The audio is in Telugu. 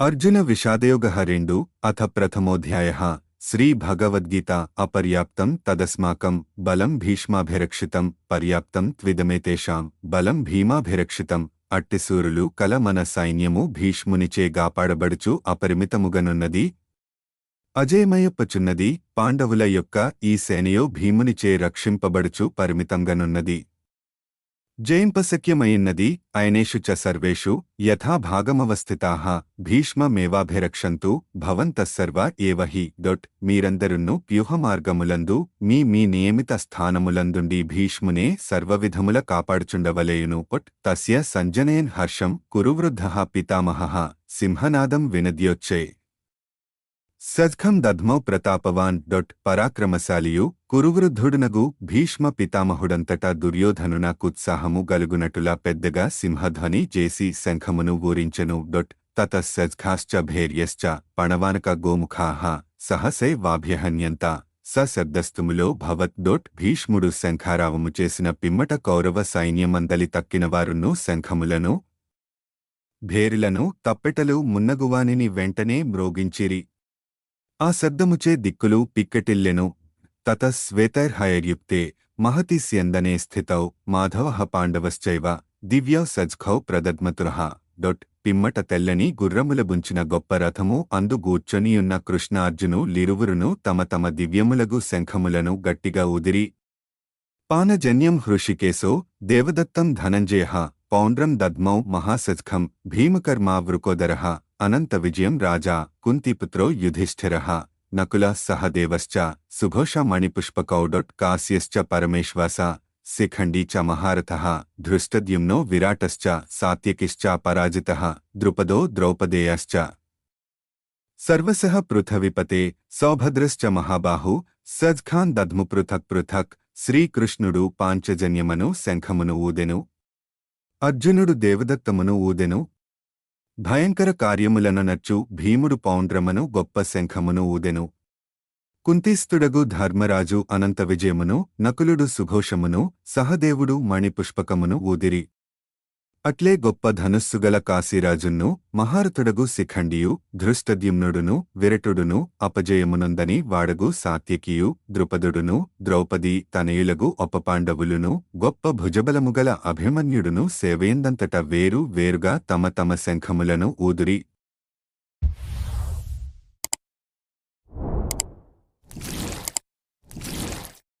అర్జున విషాదయోగ రెండు అథ ప్రథమోధ్యాయ శ్రీ భగవద్గీత అపర్యాప్తం తదస్మాకం బలం భీష్మాభిరక్షితం పర్యాప్తం త్విదమేతేషాం బలం భీమాభిరక్షితం అట్టిసూరులు కల మన సైన్యము భీష్మునిచే గాపాడబడుచు అపరిమితముగనున్నది. అజేమయప్పచున్నది పాండవుల యొక్క ఈ సేనయో భీమునిచే రక్షింపబడుచు పరిమితంగనున్నది. జయింపశక్యమయిన్నది అయనేషు చ సర్వేషు యథాభాగమవస్థితాః భీష్మమేవాభిరక్షంతు భవంతస్సర్వ ఏవ హి మీరందరున్ను మీరందరును వ్యూహమార్గములందు మీ మీ నియమిత స్థానములందుండి భీష్మునే సర్వవిధముల కాపాడుచుండవలేయును పొట్ తస్య సంజనేన్ హర్షం కురువృద్ధః పితామహ సింహనాదం వినద్యోచ్చే సజ్ఖం దధ్మౌ ప్రతాపవాన్ డొట్ పరాక్రమశాలియు కురువృద్ధుడునగు భీష్మ పితామహుడంతటా దుర్యోధనున కుత్సాహము గలుగునటులా పెద్దగా సింహధ్వని చేసి శంఖమును ఊరించెను డొట్ తత సజ్ఘాశ్చ భేర్యశ్చ పణవానక గోముఖాహ సహసై వాభ్యహన్యంత స భవత్ డొట్ భీష్ముడు శంఖారావము చేసిన పిమ్మట కౌరవ సైన్యమందలి తక్కినవారును శంఖములను భేరిలను తప్పెటలు మున్నగువానిని వెంటనే మ్రోగించిరి. ఆ శబ్దముచే దిక్కులు పిక్కటిల్లెను తత శ్వేతైర్హయర్యుక్తే మహతి స్యందనే స్థితౌ మాధవ పాండవశ్చైవ దివ్యౌ సజ్ఖౌ ప్రదద్మతురః డొట్ పిమ్మట తెల్లని గుర్రముల బుంచిన గొప్ప రథము అందు గూర్చొనియున్న కృష్ణార్జును లిరువురును తమ తమ దివ్యములగు శంఖములను గట్టిగా ఉదిరి. పానజన్యం హృషికేశో దేవదత్తం ధనంజయ పౌండ్రం దద్మౌ మహాసజ్ఖం భీమకర్మా వృకోదరః అనంత విజయం రాజా కుంతిపుత్రో యుధిష్ఠిరః నకుల సహదేవశ్చ సుఘోష మణిపుష్పకౌడొట్ కాస్యశ్చ పరమేశ్వాస శిఖండీ చ మహారథః ధృష్టద్యుమ్నో విరాటశ్చ సాత్యకిశ్చ పరాజితః ద్రుపదో ద్రౌపదేయాశ్చ సర్వసః పృథవిపతే సౌభద్రశ్చ మహాబాహు సజ్ఖాన్ దధ్ము పృథక్ పృథక్ శ్రీకృష్ణుడు పాంచజన్యమను శంఖమును ఊదెను అర్జునుడు దేవదత్తమును ఊదెను భయంకర కార్యములననర్చు భీముడు పౌండ్రమను గొప్ప శంఖమును ఊదెను. కుంతిస్తుడగు ధర్మరాజు అనంత విజయమును నకులుడు సుఘోషమును సహదేవుడు మణిపుష్పకమును ఊదిరి. అట్లే గొప్ప ధనుస్సుగల కాశీరాజును మహారథుడగు శిఖండియు ధృష్టద్యుమ్నుడును విరటుడును అపజయమునందని వాడగు సాత్యకియు ద్రుపదుడును ద్రౌపది తనయులగు ఒపపాండవులును గొప్ప భుజబలముగల అభిమన్యుడును సేవయందంతట వేరు వేరుగా తమ తమ శంఖములను ఊదురి